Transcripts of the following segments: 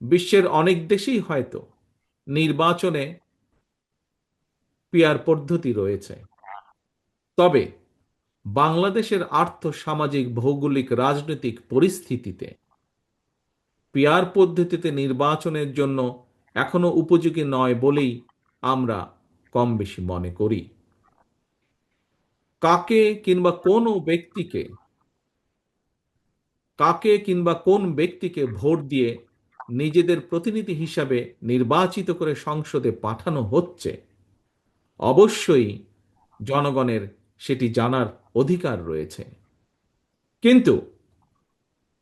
বিশ্বের অনেক দেশেই হয়তো নির্বাচনে পিয়ার পদ্ধতি রয়েছে। তবে বাংলাদেশের আর্থ সামাজিক ভৌগোলিক, রাজনৈতিক পরিস্থিতিতে পিয়ার পদ্ধতিতে নির্বাচনের জন্য এখনও উপযোগী নয় বলেই আমরা কম বেশি মনে করি। কাকে কিংবা কোন ব্যক্তিকে, কাকে কিংবা কোন ব্যক্তিকে ভোট দিয়ে নিজেদের প্রতিনিধি হিসাবে নির্বাচিত করে সংসদে পাঠানো হচ্ছে। অবশ্যই জনগণের সেটি জানার অধিকার রয়েছে। কিন্তু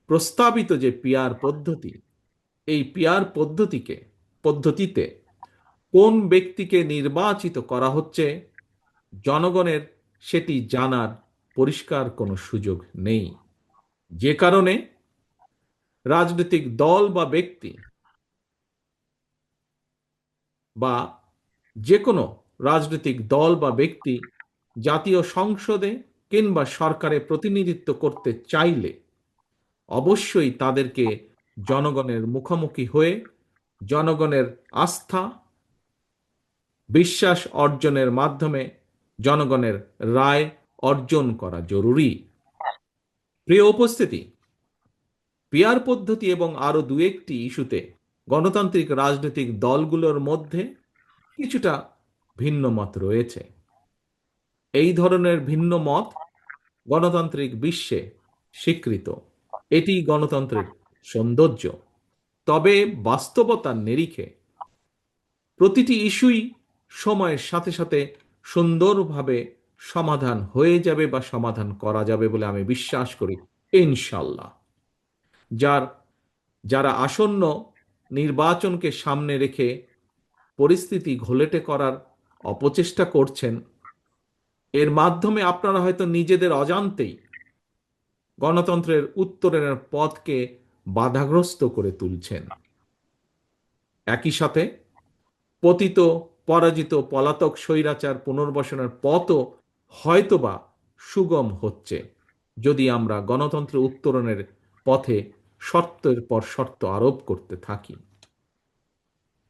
প্রস্তাবিত যে পিয়ার পদ্ধতি, এই পিয়ার পদ্ধতিকে, পদ্ধতিতে কোন ব্যক্তিকে নির্বাচিত করা হচ্ছে, জনগণের সেটি জানার পরিষ্কার কোনো সুযোগ নেই। যে কারণে রাজনৈতিক দল বা ব্যক্তি বা যে কোনো রাজনৈতিক দল বা ব্যক্তি জাতীয় সংসদে কিংবা সরকারে প্রতিনিধিত্ব করতে চাইলে অবশ্যই তাদেরকে জনগণের মুখোমুখি হয়ে জনগণের আস্থা, বিশ্বাস অর্জনের মাধ্যমে জনগণের রায় অর্জন করা জরুরি। প্রিয় উপস্থিতি পিয়ার পদ্ধতি এবং আরও দু একটি ইস্যুতে গণতান্ত্রিক রাজনৈতিক দলগুলোর মধ্যে কিছুটা ভিন্ন মত রয়েছে। এই ধরনের ভিন্ন মত গণতান্ত্রিক বিশ্বে স্বীকৃত। এটি গণতন্ত্রের সৌন্দর্য। তবে বাস্তবতার নিরিখে প্রতিটি ইস্যুই সময়ের সাথে সাথে সুন্দরভাবে সমাধান হয়ে যাবে বা সমাধান করা যাবে বলে আমি বিশ্বাস করি, ইনশাল্লাহ। যার, যারা আসন্ন নির্বাচনকে সামনে রেখে পরিস্থিতি ঘোলেটে করার অপচেষ্টা করছেন, এর মাধ্যমে আপনারা হয়তো নিজেদের অজান্তেই গণতন্ত্রের উত্তরণের পথকে বাধাগ্রস্ত করে তুলছেন। একই সাথে পতিত, পরাজিত পলাতক স্বৈরাচার পুনর্বাসনের পথও হয়তোবা সুগম হচ্ছে, যদি আমরা গণতন্ত্র উত্তরণের পথে শর্তের পর শর্ত আরোপ করতে থাকি।